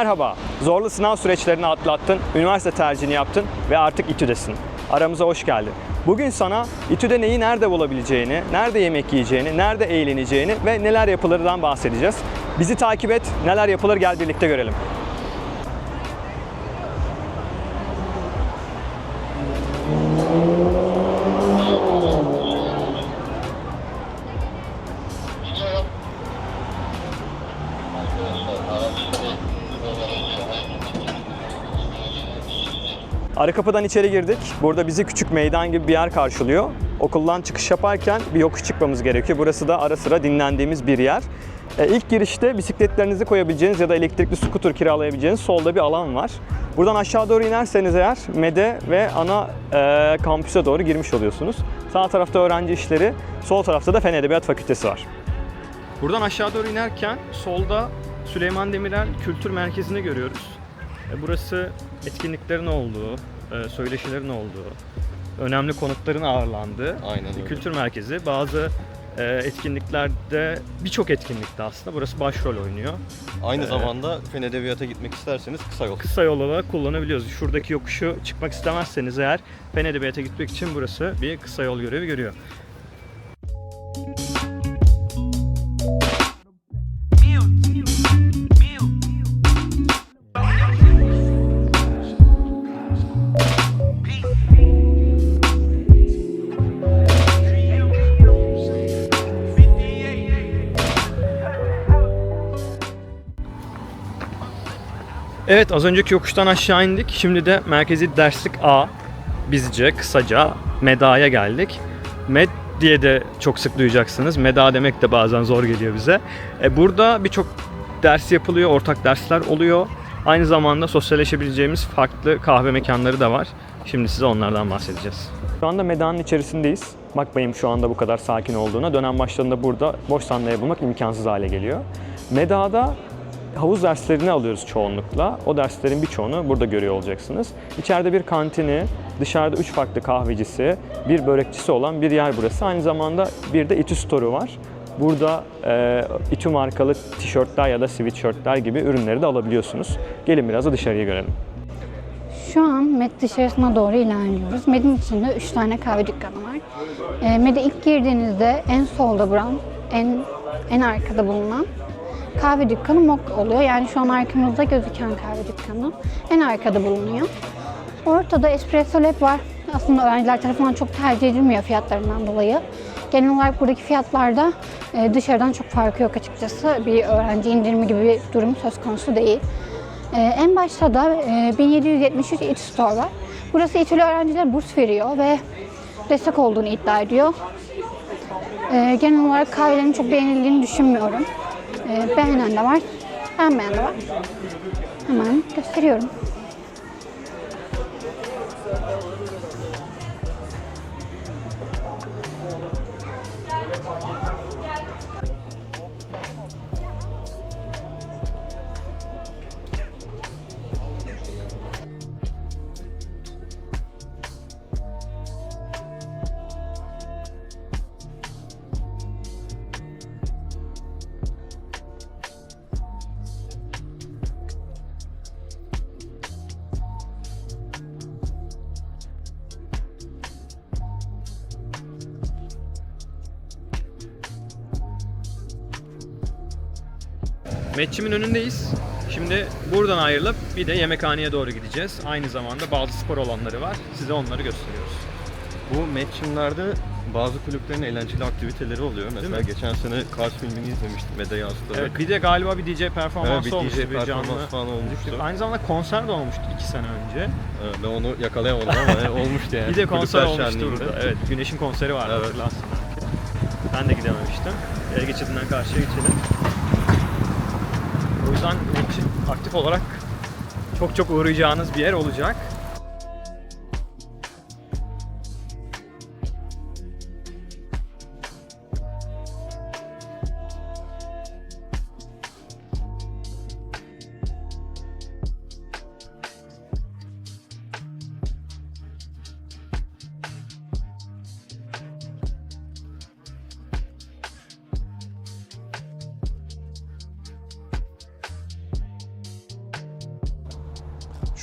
Merhaba, zorlu sınav süreçlerini atlattın, üniversite tercihini yaptın ve artık İTÜ'desin. Aramıza hoş geldin. Bugün sana İTÜ'de neyi nerede bulabileceğini, nerede yemek yiyeceğini, nerede eğleneceğini ve neler yapılırdan bahsedeceğiz. Bizi takip et, neler yapılır gel birlikte görelim. Arka kapıdan içeri girdik. Burada bizi küçük meydan gibi bir yer karşılıyor. Okuldan çıkış yaparken bir yokuş çıkmamız gerekiyor. Burası da ara sıra dinlendiğimiz bir yer. E, ilk girişte bisikletlerinizi koyabileceğiniz ya da elektrikli scooter kiralayabileceğiniz solda bir alan var. Buradan aşağı doğru inerseniz eğer MEDE ve ana e, kampüse doğru girmiş oluyorsunuz. Sağ tarafta öğrenci işleri, sol tarafta da Fen Edebiyat Fakültesi var. Buradan aşağı doğru inerken solda Süleyman Demirel Kültür Merkezi'ni görüyoruz. E, Burası etkinliklerin olduğu, e, söyleşilerin olduğu, önemli konukların ağırlandığı Aynen bir öyle. kültür merkezi. Bazı e, etkinliklerde, birçok etkinlikte aslında burası başrol oynuyor. Aynı Ee, zamanda Fen Edebiyat'a gitmek isterseniz kısa yol. Kısa yol olarak kullanabiliyoruz. Şuradaki yokuşu çıkmak istemezseniz eğer Fen Edebiyat'a gitmek için burası bir kısa yol görevi görüyor. Evet az önceki yokuştan aşağı indik. Şimdi de merkezi derslik A bizce kısaca MEDA'ya geldik. MED diye de çok sık duyacaksınız. MEDA demek de bazen zor geliyor bize. E, burada birçok ders yapılıyor, ortak dersler oluyor. Aynı zamanda sosyalleşebileceğimiz farklı kahve mekanları da var. Şimdi size onlardan bahsedeceğiz. Şu anda Meda'nın içerisindeyiz. Bakmayın şu anda bu kadar sakin olduğuna. Dönem başlarında burada boş sandalye bulmak imkansız hale geliyor. Meda'da havuz derslerini alıyoruz çoğunlukla. O derslerin birçoğunu burada görüyor olacaksınız. İçeride bir kantini, dışarıda üç farklı kahvecisi, bir börekçisi olan bir yer burası. Aynı zamanda bir de İTÜ Store'u var. Burada e, İTÜ markalı tişörtler ya da sweatshirtler gibi ürünleri de alabiliyorsunuz. Gelin biraz da dışarıyı görelim. Şu an Med dışarısına doğru ilerliyoruz. Med'in içinde 3 tane kahve dükkanı var. E, Med'e ilk girdiğinizde en solda buran, en en arkada bulunan kahve dükkanı Mok oluyor. Yani şu an arkamızda gözüken kahve dükkanı en arkada bulunuyor. Ortada Espresso Lab var. Aslında öğrenciler tarafından çok tercih edilmiyor fiyatlarından dolayı. Genel olarak buradaki fiyatlarda e, dışarıdan çok farkı yok açıkçası. Bir öğrenci indirimi gibi bir durum söz konusu değil. Ee, en başta da e, 1773 İTÜ Store var. Burası İTÜ'lü öğrencilere burs veriyor ve destek olduğunu iddia ediyor. Genel olarak kahvelerin çok beğenildiğini düşünmüyorum. Ee, beğenen de var, beğenmeyen de var. Hemen gösteriyorum. Metçimin önündeyiz. Şimdi buradan ayrılıp bir de yemekhaneye doğru gideceğiz. Aynı zamanda bazı spor alanları var. Size onları gösteriyoruz. Bu matchimlerde bazı kulüplerin eğlenceli aktiviteleri oluyor. Mesela mi? geçen sene Kars filmini izlemiştim Meda yansıtarak. Evet, bir de galiba bir DJ performansı Evet, bir DJ olmuştu. bir performansı canlı. falan olmuştu. Aynı zamanda konser de olmuştu iki sene önce. Evet, ben onu yakalayamadım ama yani olmuştu yani. Bir de konser Kulüpler olmuştu burada. Evet, Güneş'in konseri vardı Evet. hatırlarsın. Ben de gidememiştim. El geçidinden karşıya geçelim. Yüzden için aktif olarak çok çok uğrayacağınız bir yer olacak.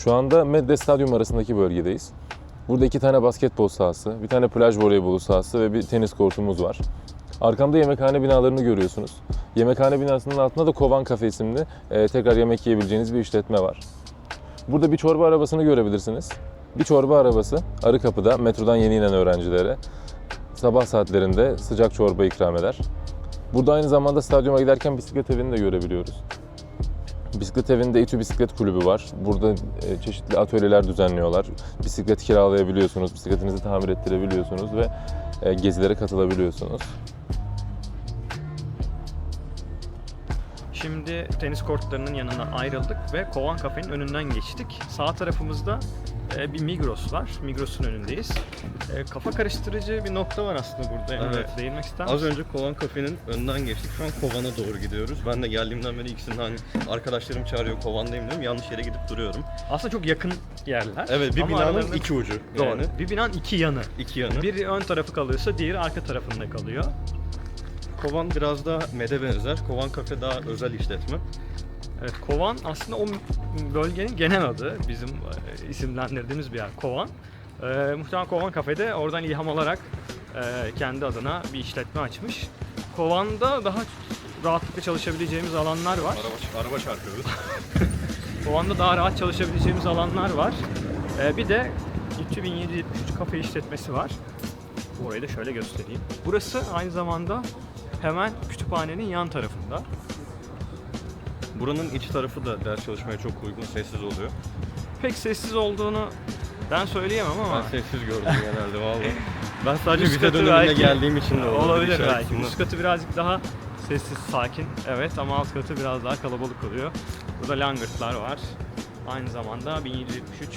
Şu anda Medde Stadyum arasındaki bölgedeyiz. Burada iki tane basketbol sahası, bir tane plaj voleybolu sahası ve bir tenis kortumuz var. Arkamda yemekhane binalarını görüyorsunuz. Yemekhane binasının altında da Kovan Kafe isimli e, tekrar yemek yiyebileceğiniz bir işletme var. Burada bir çorba arabasını görebilirsiniz. Bir çorba arabası Arıkapı'da metrodan yeni inen öğrencilere sabah saatlerinde sıcak çorba ikram eder. Burada aynı zamanda stadyuma giderken bisiklet evini de görebiliyoruz. Bisiklet evinde İTÜ Bisiklet Kulübü var. Burada e, çeşitli atölyeler düzenliyorlar. Bisiklet kiralayabiliyorsunuz, bisikletinizi tamir ettirebiliyorsunuz ve e, gezilere katılabiliyorsunuz. Şimdi tenis kortlarının yanına ayrıldık ve Kovan Kafe'nin önünden geçtik. Sağ tarafımızda e, bir Migros var. Migros'un önündeyiz. E, kafa karıştırıcı bir nokta var aslında burada. Yani Evet. Değinmek ister Az misin? önce Kovan Kafe'nin önünden geçtik. Şu an Kovan'a doğru gidiyoruz. Ben de geldiğimden beri ikisinden hani arkadaşlarım çağırıyor Kovan'dayım diyorum. Yanlış yere gidip duruyorum. Aslında çok yakın yerler. Evet bir Ama binanın aralarında- iki ucu. Doğru. Yani Bir binanın iki yanı. iki yanı. Biri ön tarafı kalıyorsa diğeri arka tarafında kalıyor. Kovan biraz daha MED'e benzer. Kovan Kafe daha özel işletme. Evet Kovan aslında o bölgenin genel adı. Bizim e, isimlendirdiğimiz bir yer Kovan. E, muhtemelen Kovan Kafe'de oradan ilham alarak e, kendi adına bir işletme açmış. Kovan'da daha rahatlıkla çalışabileceğimiz alanlar var. Araba, araba çarpıyoruz. Kovan'da daha rahat çalışabileceğimiz alanlar var. E, bir de İTÜ 1773 kafe işletmesi var. Orayı da şöyle göstereyim. Burası aynı zamanda hemen kütüphanenin yan tarafında. Buranın iç tarafı da ders çalışmaya çok uygun, sessiz oluyor. Pek sessiz olduğunu ben söyleyemem ama Ben sessiz gördüm genelde vallahi. Ben sadece Üst vize katı belki- geldiğim için de olabilir. işaret belki. Üst katı birazcık daha sessiz, sakin. Evet ama alt katı biraz daha kalabalık oluyor. Burada langırtlar var. Aynı zamanda 1773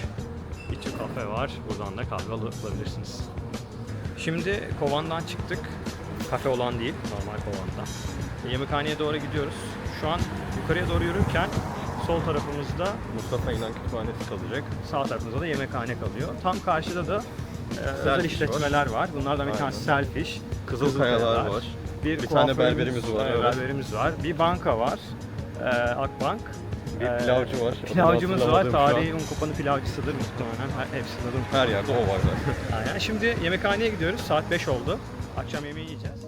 İTÜ kafe var. Buradan da kahve alabilirsiniz. Şimdi Kovan'dan çıktık. Kafe olan değil, normal Kovan'dan. Yemekhaneye doğru gidiyoruz. Şu an yukarıya doğru yürürken sol tarafımızda Mustafa İnan Kütüphanesi kalacak. Sağ tarafımızda da yemekhane kalıyor. Tam karşıda da e, özel Selfish işletmeler var. Bunlardan bir tanesi Selfish. Kızılkayalar var. Bir, Bir tane kuaförümüz- berberimiz var, evet. Berberimiz var. Bir banka var. E, Akbank. Bir E, pilavcı var. Pilavcımız Adını var. hatırlamadım şu an. Tarihi Unkupan'ın pilavcısıdır muhtemelen. Her, hepsinin adı Her yerde o var zaten. Aynen. Şimdi yemekhaneye gidiyoruz. Saat 5 oldu. Akşam yemeği yiyeceğiz.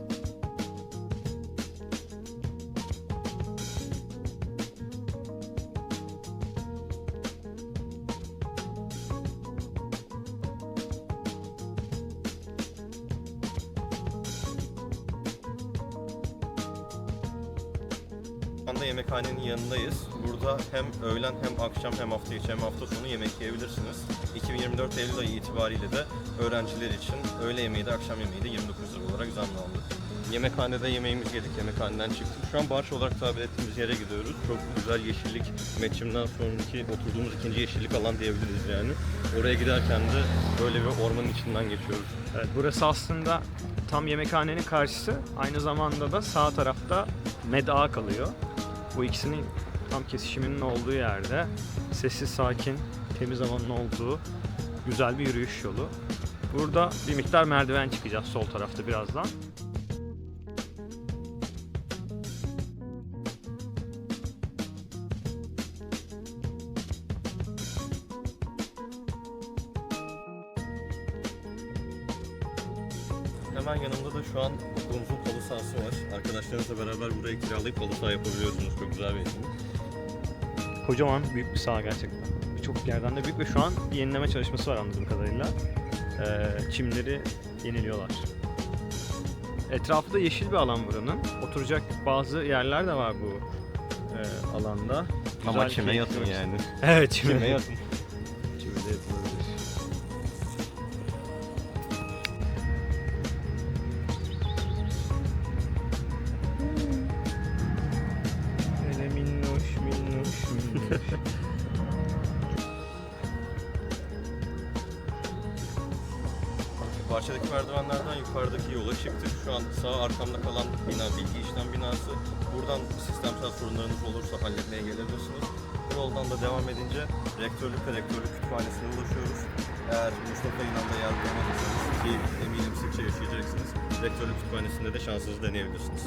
Şu anda yemekhanenin yanındayız. Burada hem öğlen hem akşam hem hafta içi hem hafta sonu yemek yiyebilirsiniz. 2024 Eylül ayı itibariyle de öğrenciler için öğle yemeği de akşam yemeği de 29 lira olarak zamlandı. Yemekhanede yemeğimizi yedik, yemekhaneden çıktık. Şu an Barış olarak tabir ettiğimiz yere gidiyoruz. Çok güzel yeşillik, meçimden sonraki oturduğumuz ikinci yeşillik alan diyebiliriz yani. Oraya giderken de böyle bir ormanın içinden geçiyoruz. Evet, burası aslında tam yemekhanenin karşısı. Aynı zamanda da sağ tarafta Meda kalıyor. Bu ikisinin tam kesişiminin olduğu yerde sessiz, sakin, temiz havanın olduğu güzel bir yürüyüş yolu. Burada bir miktar merdiven çıkacağız sol tarafta birazdan. Hemen yanımda da şu an okulumuzun halı sahası var. Arkadaşlarınızla beraber burayı kiralayıp halı saha yapabiliyorsunuz. Çok güzel bir etkinlik. Kocaman büyük bir saha gerçekten. Birçok yerden de büyük ve şu an bir yenileme çalışması var anladığım kadarıyla. Ee, çimleri yeniliyorlar. Etrafı da yeşil bir alan buranın. Oturacak bazı yerler de var bu e, alanda. Ama Güzel, kime keyifli yatın bir- yani. Evet çime, Kime yatın. Bahçedeki merdivenlerden yukarıdaki yola çıktık. Şu an sağ arkamda kalan bina bilgi işlem binası. Buradan sistemsel sorunlarınız olursa halletmeye gelebilirsiniz. Bu yoldan da devam edince rektörlük ve rektörlük kütüphanesine ulaşıyoruz. Eğer Mustafa İnan'da yer bulamadıysanız ki eminim sıkça yaşayacaksınız. Rektörlük kütüphanesinde de şansınızı deneyebilirsiniz.